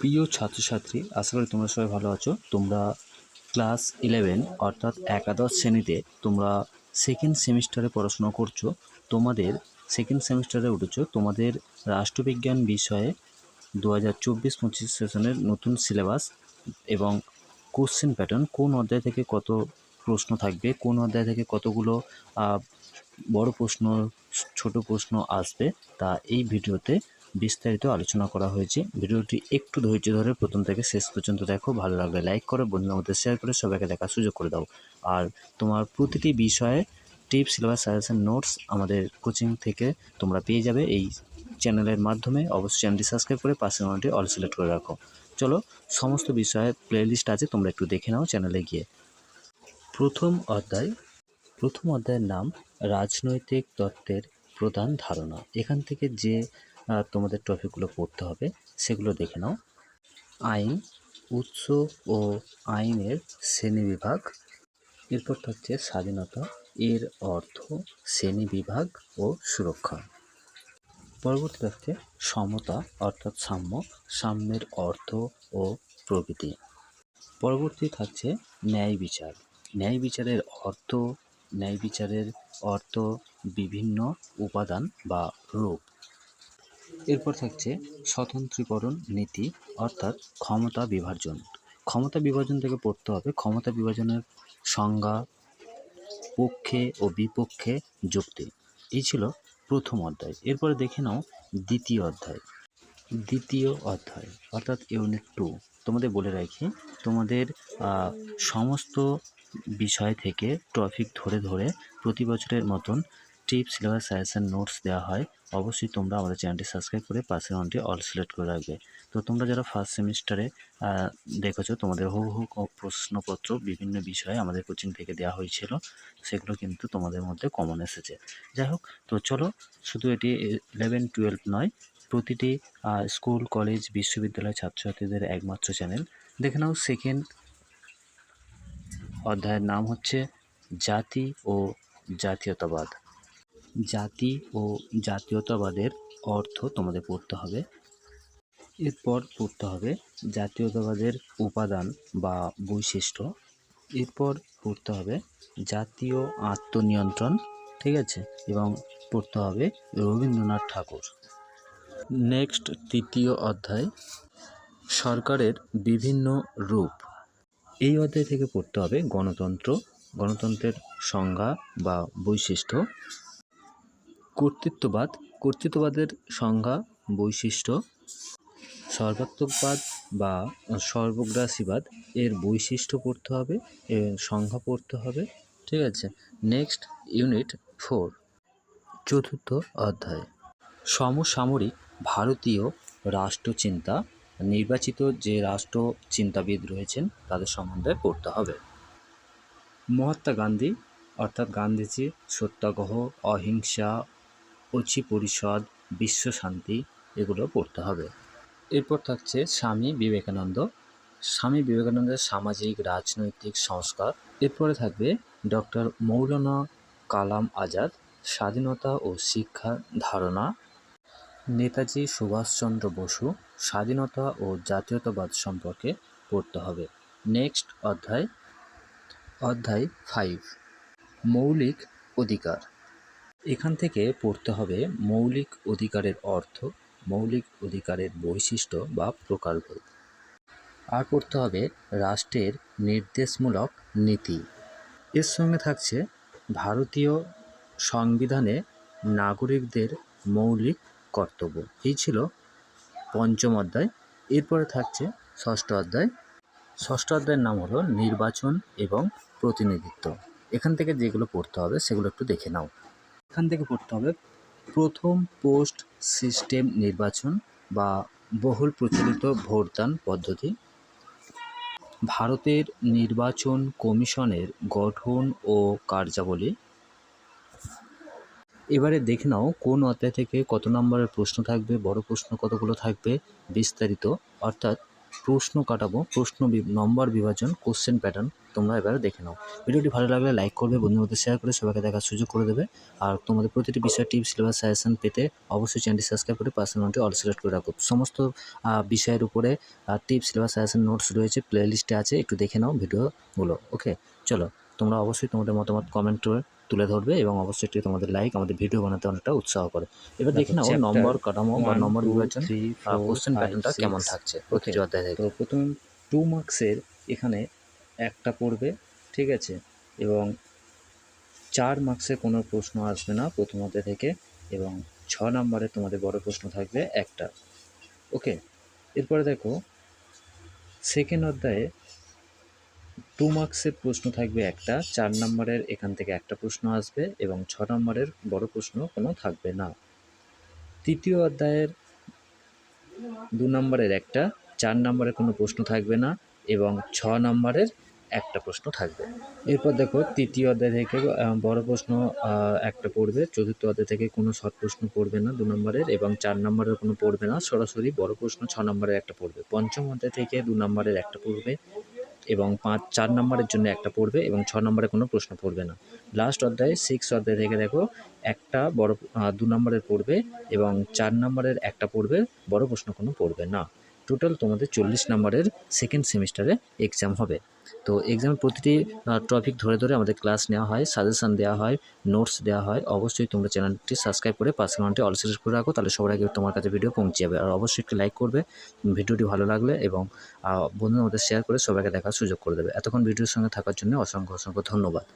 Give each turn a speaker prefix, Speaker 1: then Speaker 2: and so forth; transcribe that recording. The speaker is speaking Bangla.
Speaker 1: প্রিয় ছাত্রছাত্রী, আশা করি তোমরা সবাই ভালো আছো। তোমরা ক্লাস ইলেভেন অর্থাৎ একাদশ শ্রেণীতে তোমরা সেকেন্ড সেমিস্টারে পড়াশোনা করছ। তোমাদের সেকেন্ড সেমিস্টারে উঠেছো। তোমাদের রাষ্ট্রবিজ্ঞান বিষয়ে দু হাজার চব্বিশ পঁচিশ সেশনের নতুন সিলেবাস এবং কোশ্চেন প্যাটার্ন কোন অধ্যায় থেকে কত প্রশ্ন থাকবে। কোন অধ্যায় থেকে কতগুলো বড় প্রশ্ন, ছোট প্রশ্ন আসবে, তা এই ভিডিওতে বিস্তারিত আলোচনা করা হয়েছে। ভিডিওটি একটু ধৈর্য ধরে প্রথম থেকে শেষ পর্যন্ত দেখো। ভালো লাগলে লাইক করো, বন্ধুদের মধ্যে শেয়ার করে সবাইকে দেখার সুযোগ করে দাও। আর তোমার প্রতিটি বিষয়ে টিপ সিলেবাস সাজেশন নোটস আমাদের কোচিং থেকে তোমরা পেয়ে যাবে। এই চ্যানেলের মাধ্যমে অবশ্যই চ্যানেলটি সাবস্ক্রাইব করে পাশের অল সিলেক্ট করে রাখো। চলো, সমস্ত বিষয়ে প্লেলিস্ট আছে, তোমরা একটু দেখে নাও চ্যানেলে গিয়ে। প্রথম অধ্যায়, প্রথম অধ্যায়ের নাম রাজনৈতিক তত্ত্বের প্রধান ধারণা। এখান থেকে যে তোমাদের টপিকগুলো পড়তে হবে, সেগুলো দেখে নাও। আইন, উৎস ও আইনের শ্রেণীবিভাগ। এরপর থাকছে স্বাধীনতা, এর অর্থ শ্রেণীবিভাগ ও সুরক্ষা। পরবর্তী থাকছে সমতা, অর্থাৎ সাম্য, সাম্যের অর্থ ও প্রকৃতি পরবর্তী থাকছে ন্যায় বিচার। ন্যায় বিচারের অর্থ, ন্যায় বিচারের অর্থ বিভিন্ন উপাদান বা রূপ। এরপর থাকছে স্বতন্ত্রীকরণ নীতি, অর্থাৎ ক্ষমতা বিভাজন। ক্ষমতা বিভাজন থেকে পড়তে হবে। ক্ষমতা বিভাজনের সংজ্ঞা, পক্ষে ও বিপক্ষে যুক্তি। এই ছিল প্রথম অধ্যায়। এরপরে দেখে নাও দ্বিতীয় অধ্যায়। দ্বিতীয় অধ্যায়, অর্থাৎ ইউনিট টু। তোমাদের বলে রাখি, তোমাদের সমস্ত বিষয় থেকে টপিক ধরে ধরে প্রতি বছরের মতন টিপ সিলেবাস, সাজেশন, নোটস দেওয়া হয়। অবশ্যই তোমরা আমাদের চ্যানেলটি সাবস্ক্রাইব করে পাশের অনটি অল সিলেক্ট করে রাখবে। তো তোমরা যারা ফার্স্ট সেমিস্টারে দেখেছ, তোমাদের হু হু প্রশ্নপত্র বিভিন্ন বিষয়ে আমাদের কোচিং থেকে দেওয়া হয়েছিল। সেগুলো কিন্তু তোমাদের মধ্যে কমন এসেছে। যাই হোক, তো চলো, শুধু এটি ইলেভেন টুয়েলভ নয়, প্রতিটি স্কুল কলেজ বিশ্ববিদ্যালয় ছাত্রছাত্রীদের একমাত্র চ্যানেল দেখে নাও সেকেন্ড অধ্যায়ের নাম হচ্ছে জাতি ও জাতীয়তাবাদ। জাতি ও জাতীয়তাবাদের অর্থ তোমাদের পড়তে হবে। এরপর পড়তে হবে জাতীয়তাবাদের উপাদান বা বৈশিষ্ট্য। এরপর পড়তে হবে জাতীয় আত্মনিয়ন্ত্রণ, ঠিক আছে? এবং পড়তে হবে রবীন্দ্রনাথ ঠাকুর। নেক্সট তৃতীয় অধ্যায়, সরকারের বিভিন্ন রূপ। এই অধ্যায় থেকে পড়তে হবে গণতন্ত্র, গণতন্ত্রের সংজ্ঞা বা বৈশিষ্ট্য। কর্তৃত্ববাদ, কর্তৃত্ববাদের সংজ্ঞা, বৈশিষ্ট্য। সর্বাত্মকবাদ বা সর্বগ্রাসীবাদ, এর বৈশিষ্ট্য পড়তে হবে, এর সংজ্ঞা পড়তে হবে। ঠিক আছে? নেক্সট ইউনিট ফোর চতুর্থ অধ্যায়। সমসাময়িক ভারতীয় রাষ্ট্রচিন্তা নির্বাচিত যে রাষ্ট্র চিন্তাবিদ রয়েছেন, তাদের সম্বন্ধে পড়তে হবে। মহাত্মা গান্ধী, অর্থাৎ গান্ধীজি সত্যাগ্রহ, অহিংসা ঐচি পরিষদ, বিশ্ব শান্তি, এগুলো পড়তে হবে। এরপর থাকছে স্বামী বিবেকানন্দ। স্বামী বিবেকানন্দের সামাজিক, রাজনৈতিক সংস্কার। এরপরে থাকবে ডক্টর মৌলানা কালাম আজাদ, স্বাধীনতা ও শিক্ষা ধারণা। নেতাজি সুভাষচন্দ্র বসু স্বাধীনতা ও জাতীয়তাবাদ সম্পর্কে পড়তে হবে। নেক্সট অধ্যায়। অধ্যায় ফাইভ। মৌলিক অধিকার। এখান থেকে পড়তে হবে মৌলিক অধিকারের অর্থ, মৌলিক অধিকারের বৈশিষ্ট্য বা প্রকারভেদ। আর পড়তে হবে রাষ্ট্রের নির্দেশমূলক নীতি। এর সঙ্গে থাকছে ভারতীয় সংবিধানে নাগরিকদের মৌলিক কর্তব্য। এই ছিল পঞ্চম অধ্যায়। এরপরে থাকছে ষষ্ঠ অধ্যায়। ষষ্ঠ অধ্যায়ের নাম হলো নির্বাচন এবং প্রতিনিধিত্ব। এখান থেকে যেগুলো পড়তে হবে সেগুলো একটু দেখে নাও। এখান থেকে পড়তে হবে প্রথম পোস্ট সিস্টেম নির্বাচন বা বহুল প্রচলিত ভোটদান পদ্ধতি। ভারতের নির্বাচন কমিশনের গঠন ও কার্যাবলী। এবারে দেখে নাও কোন অধ্যায় থেকে কত নম্বরের প্রশ্ন থাকবে, বড় প্রশ্ন কতগুলো থাকবে, বিস্তারিত। অর্থাৎ প্রশ্ন কাটাবো, প্রশ্ন নম্বর বিভাজন কোশ্চেন প্যাটার্ন তোমরা এবারে দেখে নাও। ভিডিওটি ভালো লাগলে লাইক করবে বন্ধুর মধ্যে শেয়ার করে সবাইকে দেখার সুযোগ করে দেবে। আর তোমাদের প্রতিটি বিষয় টিপস সিলেবাস সাজেশন পেতে অবশ্যই চ্যানেলটি সাবস্ক্রাইব করে পার্সোনালটি অল সিলেক্ট করে রাখো। সমস্ত বিষয়ের উপরে টিপস সিলেবাস সাজেশন নোটস রয়েছে প্লে লিস্টে আছে, একটু দেখে নাও ভিডিওগুলো ওকে চলো, তোমরা অবশ্যই তোমাদের মতামত কমেন্ট করে তুলে ধরবে এবং অবশ্যই একটি তোমাদের লাইক আমাদের ভিডিও বানাতে অনেকটা উৎসাহ করে। এবার দেখে নাও নম্বর কাঠামো বা নম্বর বিভাজন কোশ্চেন প্যাটার্নটা কেমন থাকছে? প্রতিটি. অধ্যায় থেকে।
Speaker 2: তো প্রথম
Speaker 1: টু মার্কসের এখানে একটা পড়বে ঠিক আছে? এবং চার মার্কসে কোনো প্রশ্ন আসবে না প্রথম অধ্যায় থেকে এবং ছ নম্বরে তোমাদের বড় প্রশ্ন থাকবে একটা। ওকে এরপরে দেখো সেকেন্ড অধ্যায়ে টু মার্কসের প্রশ্ন থাকবে একটা, চার নম্বরের এখান থেকে একটা প্রশ্ন আসবে এবং ছ নম্বরের বড় প্রশ্ন কোনো থাকবে না। তৃতীয় অধ্যায়ের দু নম্বরের একটা, চার নম্বরের কোনো প্রশ্ন থাকবে না এবং ছ নম্বরের একটা প্রশ্ন থাকবে। এরপর দেখো, তৃতীয় অধ্যায় থেকে বড় প্রশ্ন একটা পড়বে, চতুর্থ অধ্যায় থেকে কোনো শর্ট প্রশ্ন পড়বে না দু নম্বরের এবং চার নম্বরের কোনো পড়বে না, সরাসরি বড় প্রশ্ন ছ নম্বরের একটা পড়বে। পঞ্চম অধ্যায় থেকে দু নম্বরের একটা পড়বে এবং পাঁচ, চার নম্বরের জন্য একটা পড়বে এবং ছ নম্বরে কোনো প্রশ্ন পড়বে না। লাস্ট অধ্যায় সিক্স অধ্যায় থেকে দেখো, একটা বড় দু নম্বরের পড়বে এবং চার নম্বরের একটা পড়বে, বড় প্রশ্ন কোনো পড়বে না। টোটাল তোমাদের চল্লিশ নম্বরের সেকেন্ড সেমিস্টারে এক্সাম হবে। তো এক্সামের প্রতিটি টপিক ধরে ধরে আমাদের ক্লাস নেওয়া হয় সাজেশান দেওয়া হয় নোটস দেওয়া হয়। অবশ্যই তোমরা চ্যানেলটি সাবস্ক্রাইব করে পাশে ঘন্টি অল সিলেক্ট করে রাখো, তাহলে সবার আগে তোমার কাছে ভিডিও পৌঁছে যাবে। আর অবশ্যই একটি লাইক করবে, ভিডিওটি ভালো লাগলে এবং বন্ধুদের মধ্যে শেয়ার করে সবাইকে দেখার সুযোগ করে দেবে। এতক্ষণ ভিডিওর সঙ্গে থাকার জন্য অসংখ্য অসংখ্য ধন্যবাদ।